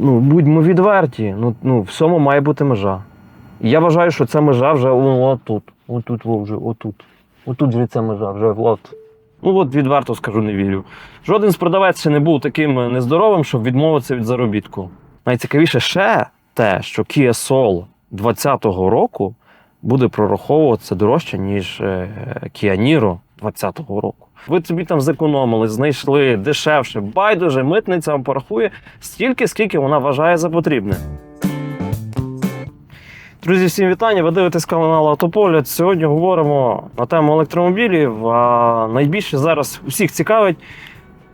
ну, будьмо відверті, ну, ну, всьому має бути межа. І я вважаю, що ця межа вже отут. Отут, вже, отут. Отут вже ця межа, вже от. Ну от відверто скажу, не вірю. Жоден з продавець ще не був таким нездоровим, щоб відмовитися від заробітку. Найцікавіше ще те, що Kia Soul 2020 року буде прораховуватися дорожче, ніж е, Kia Niro 2020 року. Ви собі там зекономили, знайшли дешевше, байдуже, митниця вам порахує стільки, скільки вона вважає за потрібне. Друзі, всім вітання! Ви дивитесь канал Автополя. Сьогодні говоримо на тему електромобілів. А найбільше зараз усіх цікавить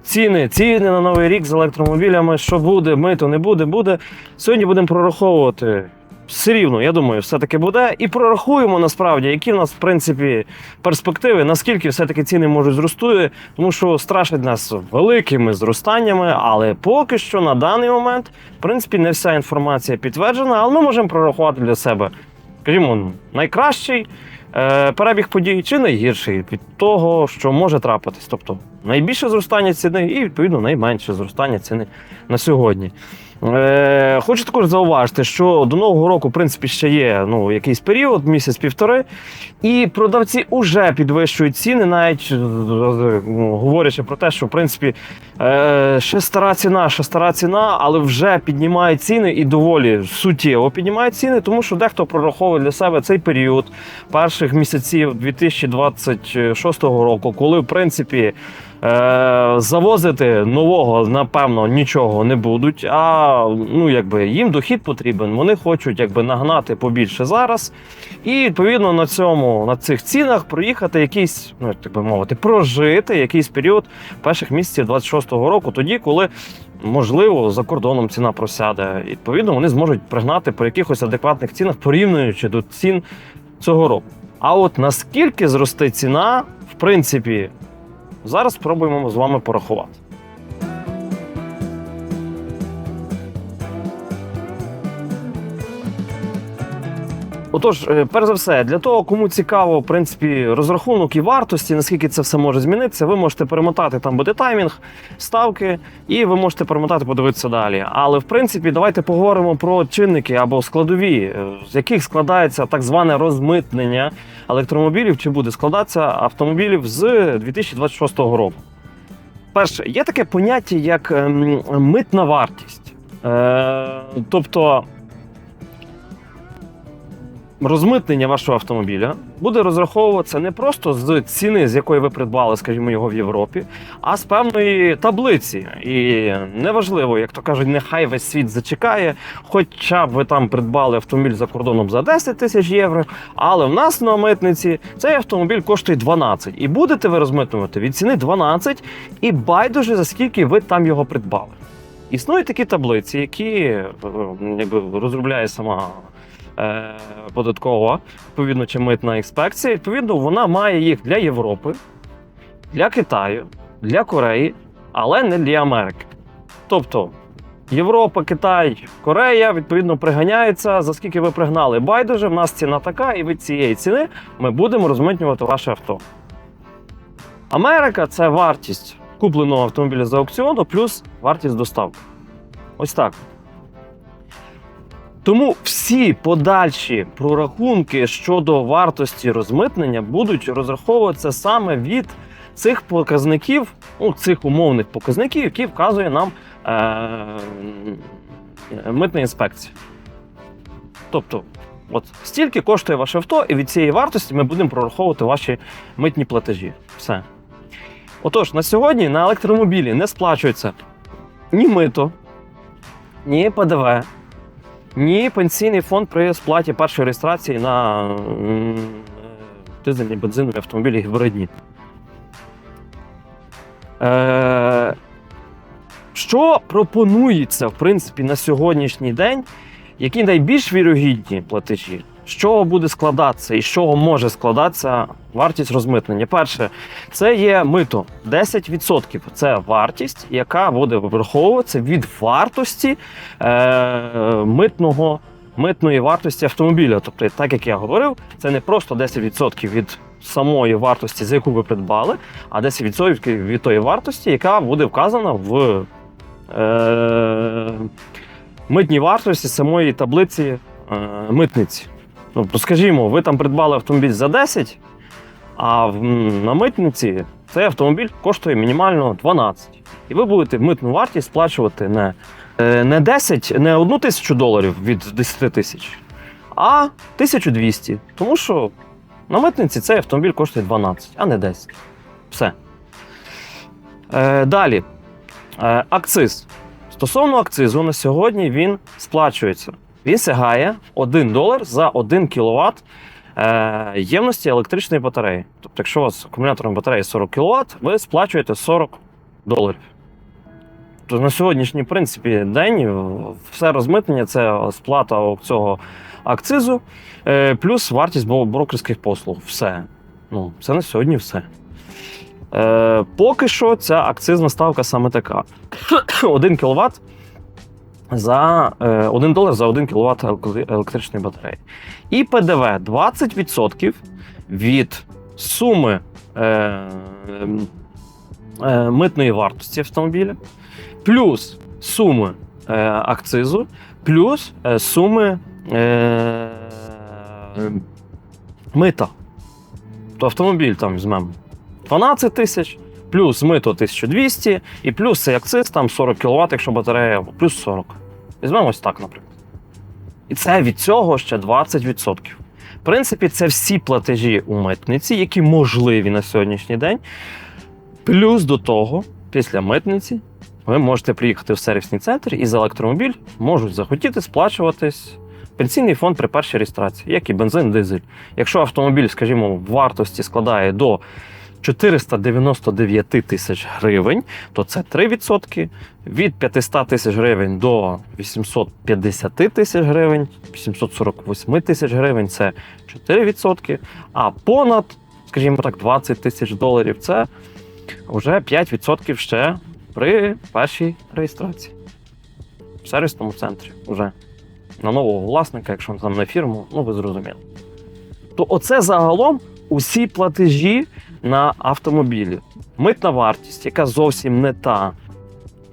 ціни, ціни на новий рік з електромобілями. Що буде, мито не буде, буде. Сьогодні будемо прораховувати. Все рівно, я думаю, все-таки буде. І прорахуємо насправді, які в нас, в принципі, перспективи, наскільки все-таки ціни можуть зростути, тому що страшать нас великими зростаннями, але поки що на даний момент, в принципі, не вся інформація підтверджена, але ми можемо прорахувати для себе, скажімо, найкращий е, перебіг подій чи найгірший від того, що може трапитись. Тобто найбільше зростання ціни і, відповідно, найменше зростання ціни на сьогодні. Е, хочу також зауважити, що до нового року, в принципі, ще є ну, якийсь період, місяць-півтори, і продавці вже підвищують ціни, навіть е, ну, говорячи про те, що в принципі е, ще стара ціна, ще стара ціна, але вже піднімають ціни і доволі суттєво піднімають ціни, тому що дехто прораховує для себе цей період перших місяців 2026 року, коли в принципі. Е, завозити нового, напевно, нічого не будуть. А ну, якби їм дохід потрібен. Вони хочуть якби нагнати побільше зараз. І відповідно на цьому, на цих цінах проїхати якийсь, ну так би мовити, прожити якийсь період перших місяців 26-го року, тоді, коли. Можливо, за кордоном ціна просяде. Відповідно, вони зможуть пригнати по якихось адекватних цінах, порівнюючи до цін цього року. А от наскільки зросте ціна, в принципі, Зараз спробуємо з вами порахувати. Отож, е, перш за все, для того, кому цікаво, в принципі, розрахунок і вартості, наскільки це все може змінитися, ви можете перемотати, там буде таймінг, ставки, і ви можете перемотати, подивитися далі. Але в принципі, давайте поговоримо про чинники або складові, е, з яких складається так зване розмитнення електромобілів, чи буде складатися автомобілів з 2026 року. Перше, є таке поняття, як ем, митна вартість. Е, тобто розмитнення вашого автомобіля буде розраховуватися не просто з ціни, з якої ви придбали, скажімо, його в Європі, а з певної таблиці. І неважливо, як то кажуть, нехай весь світ зачекає, хоча б ви там придбали автомобіль за кордоном за 10 тисяч євро, але в нас на митниці цей автомобіль коштує 12. І будете ви розмитнувати від ціни 12 і байдуже за скільки ви там його придбали. Існують такі таблиці, які е, якби, розробляє сама е, податкова, відповідно, чи митна інспекція. Відповідно, вона має їх для Європи, для Китаю, для Кореї, але не для Америки. Тобто Європа, Китай, Корея відповідно приганяються. За скільки ви пригнали байдуже, в нас ціна така, і від цієї ціни ми будемо розмитнювати ваше авто. Америка це вартість купленого автомобіля за аукціону плюс вартість доставки. Ось так. Тому всі подальші прорахунки щодо вартості розмитнення будуть розраховуватися саме від цих показників, ну, цих умовних показників, які вказує нам е- митна інспекція. Тобто, от стільки коштує ваше авто, і від цієї вартості ми будемо прораховувати ваші митні платежі. Все. Отож, на сьогодні на електромобілі не сплачується ні мито, ні ПДВ, ні пенсійний фонд при сплаті першої реєстрації на е, дизельні бензинові автомобілі гібридні. Е, що пропонується, в принципі, на сьогоднішній день, які найбільш вірогідні платежі? З чого буде складатися і з чого може складатися вартість розмитнення? Перше, це є мито 10%. Це вартість, яка буде враховуватися від вартості е, митного, митної вартості автомобіля. Тобто, так як я говорив, це не просто 10% від самої вартості, за яку ви придбали, а 10% від тої вартості, яка буде вказана в. Е, митній вартості самої таблиці е, митниці. Тобто, скажімо, ви там придбали автомобіль за 10, а в, на митниці цей автомобіль коштує мінімально 12. І ви будете митну вартість сплачувати не, е, не 10, не 1 тисячу доларів від 10 тисяч, а 1200. Тому що на митниці цей автомобіль коштує 12, а не 10. Все. Е, далі. Е, акциз. Стосовно акцизу, на сьогодні він сплачується. Він сягає 1 долар за 1 кВт е, ємності електричної батареї. Тобто, якщо у вас акумуляторна батарея 40 кВт, ви сплачуєте 40 доларів. Тобто на сьогоднішній принципі, день все розмитнення це сплата цього акцизу, е, плюс вартість брокерських послуг. Все. Ну, це на сьогодні все. Е, поки що ця акцизна ставка саме така: 1 кВт за е, 1 долар за 1 кВт електричної батареї. І ПДВ 20% від суми е, е, митної вартості автомобіля, плюс суми е, акцизу, плюс е, суми е, мита. То автомобіль там візьмемо 12 тисяч, плюс мито 1200, і плюс цей акциз там 40 кВт, якщо батарея, плюс 40. Візьмемо ось так, наприклад. І це від цього ще 20%. В принципі, це всі платежі у митниці, які можливі на сьогоднішній день. Плюс до того, після митниці, ви можете приїхати в сервісний центр і за електромобіль можуть захотіти сплачуватись пенсійний фонд при першій реєстрації, як і бензин, дизель. Якщо автомобіль, скажімо, в вартості складає до 499 тисяч гривень, то це 3%. Від 500 тисяч гривень до 850 тисяч гривень, 848 тисяч гривень це 4%. А понад, скажімо так, 20 тисяч доларів це вже 5% ще при першій реєстрації. В сервісному центрі вже на нового власника, якщо там на фірму, ну ви зрозуміли. То оце загалом усі платежі на автомобілі. Митна вартість, яка зовсім не та.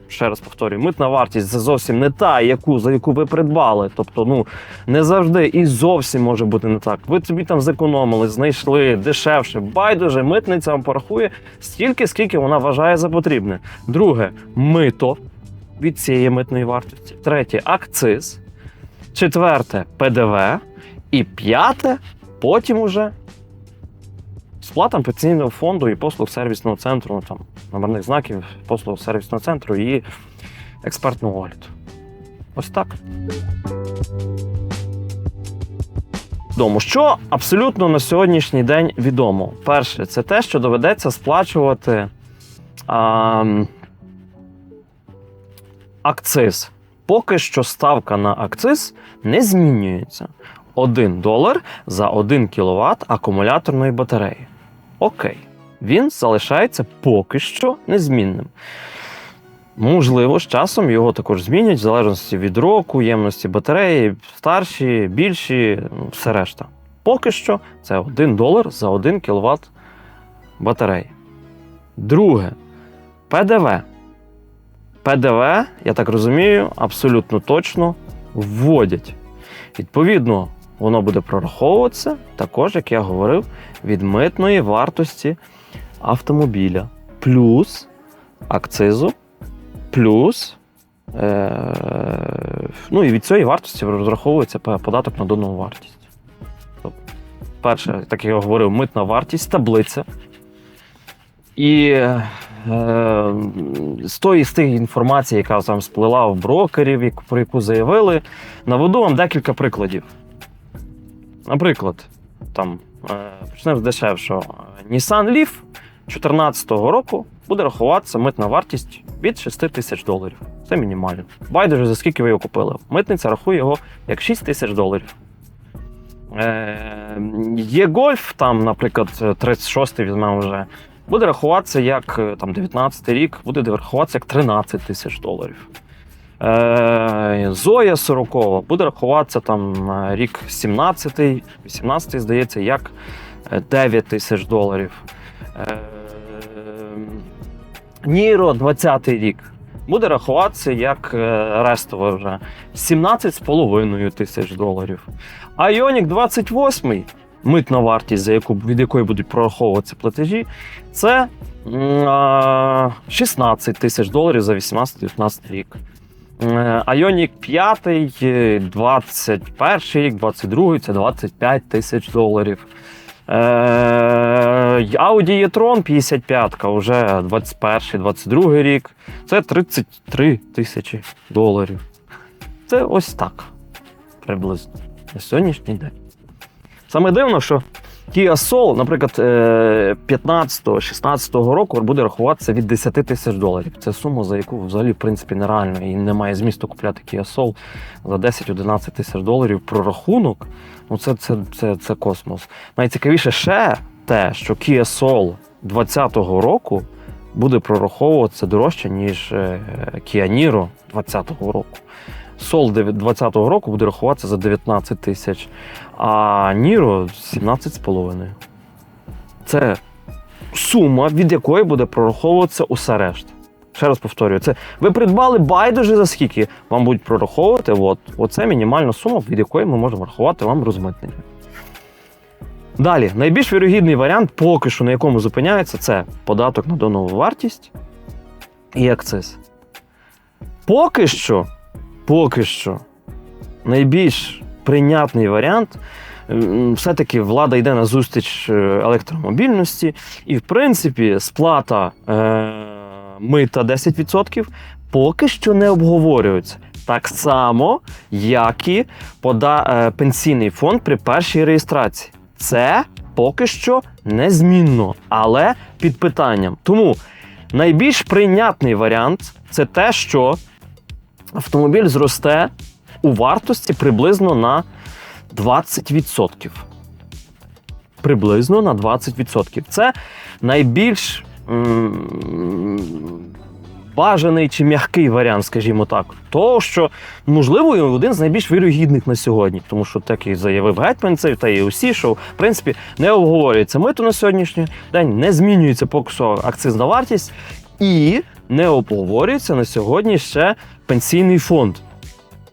Ще раз повторюю, митна вартість це зовсім не та, яку, за яку ви придбали. Тобто, ну не завжди і зовсім може бути не так. Ви собі там зекономили, знайшли дешевше. Байдуже, митниця вам порахує стільки, скільки вона вважає за потрібне. Друге мито від цієї митної вартості. Третє акциз. Четверте ПДВ. І п'яте, потім уже сплата пенсійного фонду і послуг сервісного центру, ну, там, номерних знаків, послуг сервісного центру і експертного огляду. Ось так. Відомо, що абсолютно на сьогоднішній день відомо. Перше, це те, що доведеться сплачувати а, акциз. Поки що ставка на акциз не змінюється. 1 долар за 1 кВт акумуляторної батареї. Окей, він залишається поки що незмінним. Можливо, з часом його також змінять, в залежності від року, ємності батареї, старші, більші, ну, все решта. Поки що це 1 долар за 1 кВт батареї. Друге, ПДВ. ПДВ, я так розумію, абсолютно точно вводять. Відповідно, воно буде прораховуватися також, як я говорив, від митної вартості автомобіля, плюс акцизу, плюс. Е, ну і від цієї вартості розраховується податок на додану вартість. Тобто, перше, так як я говорив, митна вартість, таблиця. І е, з тої з тих інформації, яка там сплила в брокерів, про яку заявили, наведу вам декілька прикладів. Наприклад, там е, почнемо з дешевшого. Nissan Leaf 2014 року буде рахуватися митна вартість від 6 тисяч доларів. Це мінімально. Байдуже, за скільки ви його купили. Митниця рахує його як 6 тисяч доларів. Е, є гольф, там, наприклад, 36-й візьмемо вже. Буде рахуватися як е, там 19 рік, буде рахуватися як 13 тисяч доларів. Е, Зоя 40 буде рахуватися там е, рік 17-й, 18-й, здається, як е, 9 тисяч доларів. Е, Ніро 20-й рік буде рахуватися як е, рестове вже 17,5 тисяч доларів. А Ioniq 28, митна вартість, за яку, від якої будуть прораховуватися платежі, це 16 тисяч доларів за 18-19 рік. Е, Ioniq 5, е, 21 рік, 22 це 25 тисяч доларів. Е, Audi e-tron 55 вже 21-22 рік. Це 33 тисячі доларів. Це ось так. Приблизно. На сьогоднішній день. Саме дивно, що Kia Soul, наприклад, е, 15-16 року буде рахуватися від 10 тисяч доларів. Це сума, за яку взагалі в принципі нереально і немає змісту купляти Kia Soul за 10-11 тисяч доларів. Прорахунок ну це, це, це, це космос. Найцікавіше ще те, що Kia Soul 2020 року буде прораховуватися дорожче, ніж е, Kia Niro 2020 року. Soul 2020 року буде рахуватися за 19 тисяч, а Niro 17,5. Це сума, від якої буде прораховуватися усе решта. Ще раз повторюю, це ви придбали байдуже за скільки вам будуть прораховувати. От, оце мінімальна сума, від якої ми можемо рахувати вам розмитнення. Далі, найбільш вірогідний варіант, поки що на якому зупиняється, це податок на донову вартість і акциз. Поки що, поки що, найбільш прийнятний варіант. Все-таки влада йде на зустріч е, електромобільності, і, в принципі, сплата е, мита 10% поки що не обговорюється. Так само, як і пода, е, пенсійний фонд при першій реєстрації. Це поки що незмінно, але під питанням. Тому найбільш прийнятний варіант це те, що автомобіль зросте у вартості приблизно на 20%. Приблизно на 20%. Це найбільш бажаний чи м'який варіант, скажімо так. Того, що, можливо, один з найбільш вірогідних на сьогодні, тому що так і заявив гетьманцев, та і усі, що в принципі не обговорюється мито на сьогоднішній день, не змінюється поки що акцизна вартість, і не обговорюється на сьогодні ще пенсійний фонд.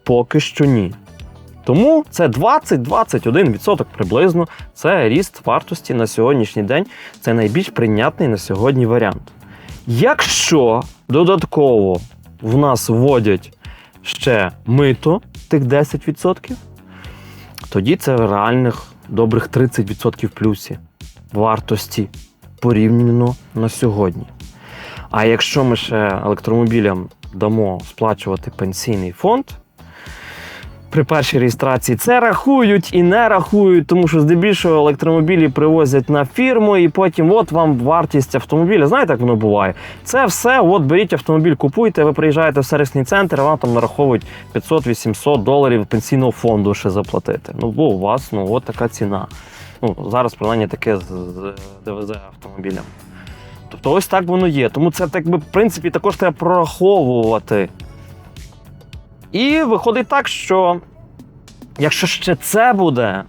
Поки що ні. Тому це 20-21% приблизно. Це ріст вартості на сьогоднішній день. Це найбільш прийнятний на сьогодні варіант. Якщо додатково в нас вводять ще мито тих 10%, тоді це реальних добрих 30% в плюсі вартості порівняно на сьогодні. А якщо ми ще електромобілям дамо сплачувати пенсійний фонд, при першій реєстрації це рахують і не рахують, тому що здебільшого електромобілі привозять на фірму, і потім от вам вартість автомобіля. Знаєте, як воно буває? Це все, от беріть автомобіль, купуйте, ви приїжджаєте в сервісний центр, вам там нараховують 500-800 доларів пенсійного фонду ще заплатити. Ну, бо у вас ну, от така ціна. Ну, зараз принаймні таке з ДВЗ автомобілям. Тобто ось так воно є. Тому це, так би, в принципі, також треба прораховувати. І виходить так, що якщо ще це буде,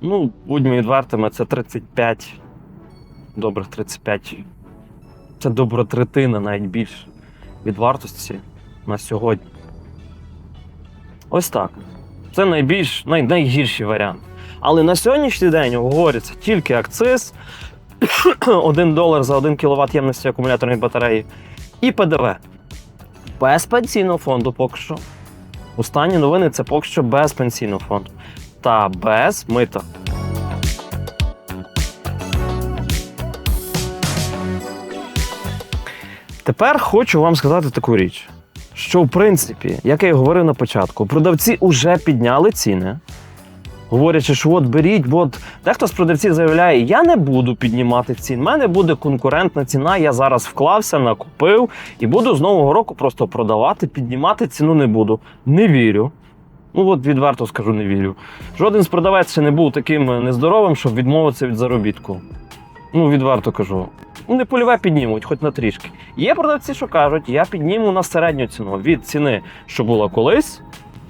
ну, будьмо відвертими, це 35, добрих 35. Це добра третина, навіть більше від вартості на сьогодні. Ось так. Це найбільш най, найгірший варіант. Але на сьогоднішній день говориться тільки акциз, 1 долар за 1 кВт ємності акумуляторної батареї і ПДВ. Без пенсійного фонду поки що. Останні новини це поки що без пенсійного фонду та без мита. Тепер хочу вам сказати таку річ, що в принципі, як я і говорив на початку, продавці вже підняли ціни. Говорячи, що от беріть, бо от дехто з продавців заявляє, я не буду піднімати цін, в мене буде конкурентна ціна, я зараз вклався, накупив і буду з нового року просто продавати, піднімати ціну не буду. Не вірю. Ну от відверто скажу, не вірю. Жоден з продавець ще не був таким нездоровим, щоб відмовитися від заробітку. Ну, відверто кажу. Ну, не польове піднімуть, хоч на трішки. Є продавці, що кажуть, я підніму на середню ціну від ціни, що була колись,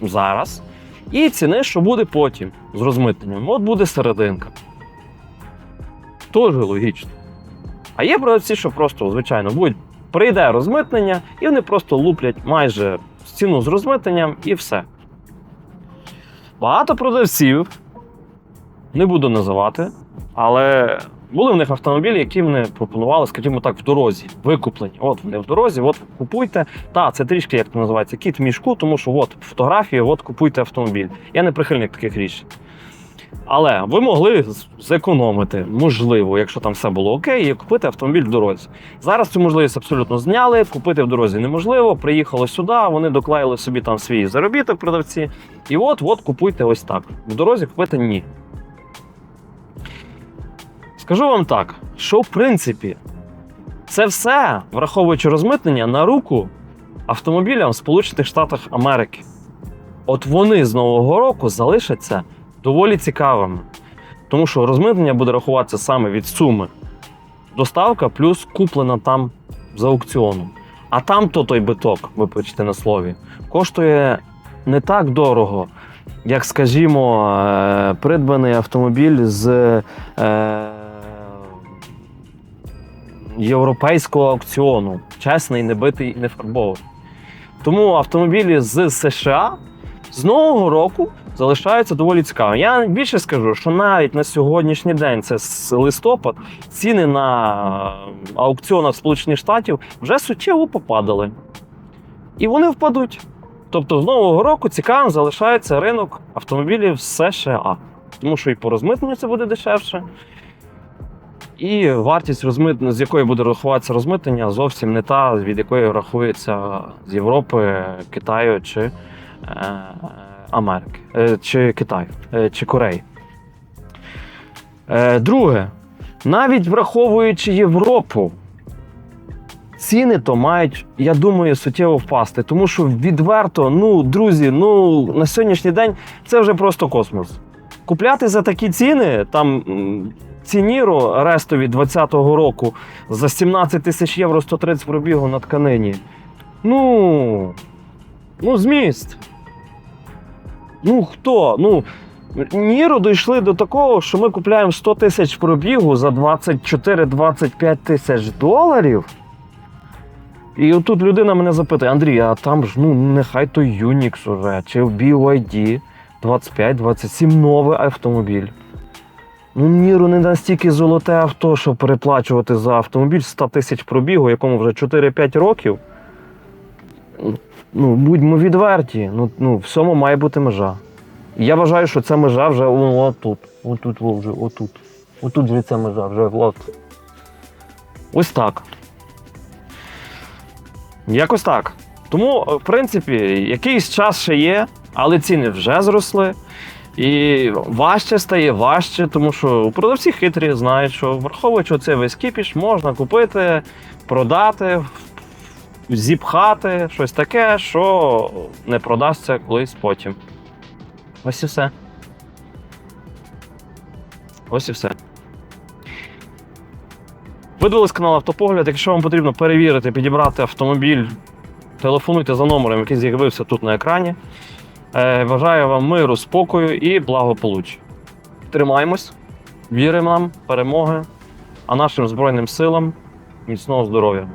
зараз, і ціни, що буде потім з розмитненням. От буде серединка. Тоже логічно. А є продавці, що просто, звичайно, будуть Прийде розмитнення, і вони просто луплять майже ціну з розмитненням і все. Багато продавців, не буду називати, але були в них автомобілі, які вони пропонували, скажімо так, в дорозі, викуплені. От вони в дорозі, от купуйте. Та, це трішки, як це називається, кіт мішку, тому що от фотографії, от купуйте автомобіль. Я не прихильник таких рішень. Але ви могли зекономити, можливо, якщо там все було окей, і купити автомобіль в дорозі. Зараз цю можливість абсолютно зняли, купити в дорозі неможливо. Приїхали сюди, вони доклеїли собі там свій заробіток продавці. І от, от купуйте ось так. В дорозі купити ні. Скажу вам так, що в принципі це все, враховуючи розмитнення, на руку автомобілям в Сполучених Штатах Америки. От вони з Нового року залишаться доволі цікавими. Тому що розмитнення буде рахуватися саме від суми. Доставка плюс куплена там за аукціоном. А там то той биток, вибачте на слові, коштує не так дорого, як, скажімо, е, придбаний автомобіль з е, європейського аукціону. Чесний, небитий і не фарбований. Тому автомобілі з США з нового року залишаються доволі цікавими. Я більше скажу, що навіть на сьогоднішній день, це з листопад, ціни на аукціонах Сполучених Штатів вже суттєво попадали. І вони впадуть. Тобто з нового року цікавим залишається ринок автомобілів з США. Тому що і по розмитненню це буде дешевше. І вартість розмитнення, з якої буде рахуватися розмитнення, зовсім не та, від якої рахується з Європи, Китаю чи е, Америки, е, чи Китаю, е, чи Кореї. Друге, навіть враховуючи Європу, ціни то мають, я думаю, суттєво впасти. Тому що відверто, ну, друзі, ну на сьогоднішній день це вже просто космос. Купляти за такі ціни, там м, ці Ніро рестові 20-го року за 17 тисяч євро 130 пробігу на тканині. Ну. Ну, зміст. Ну хто? Ну. Ніро дійшли до такого, що ми купляємо 100 тисяч пробігу за 24-25 тисяч доларів. І отут людина мене запитує: Андрій, а там ж ну нехай той Unix уже, чи BYD 25-27 новий автомобіль. Ну, Ніро не настільки золоте авто, щоб переплачувати за автомобіль 100 тисяч пробігу, якому вже 4-5 років. Ну, будьмо відверті, ну, ну, всьому має бути межа. І я вважаю, що ця межа вже о, отут. Отут, вже, отут. Отут вже ця межа, вже от. Ось так. Якось так. Тому, в принципі, якийсь час ще є, але ціни вже зросли. І важче стає важче, тому що продавці хитрі знають, що враховуючи цей весь кіпіш, можна купити, продати, зіпхати, щось таке, що не продасться колись потім. Ось і все. Ось і все. Ви дивились канал Автопогляд. Якщо вам потрібно перевірити, підібрати автомобіль, телефонуйте за номером, який з'явився тут на екрані. Е, Бажаю вам миру, спокою і благополуччя. Тримаємось, віримо нам, перемоги, а нашим Збройним силам міцного здоров'я.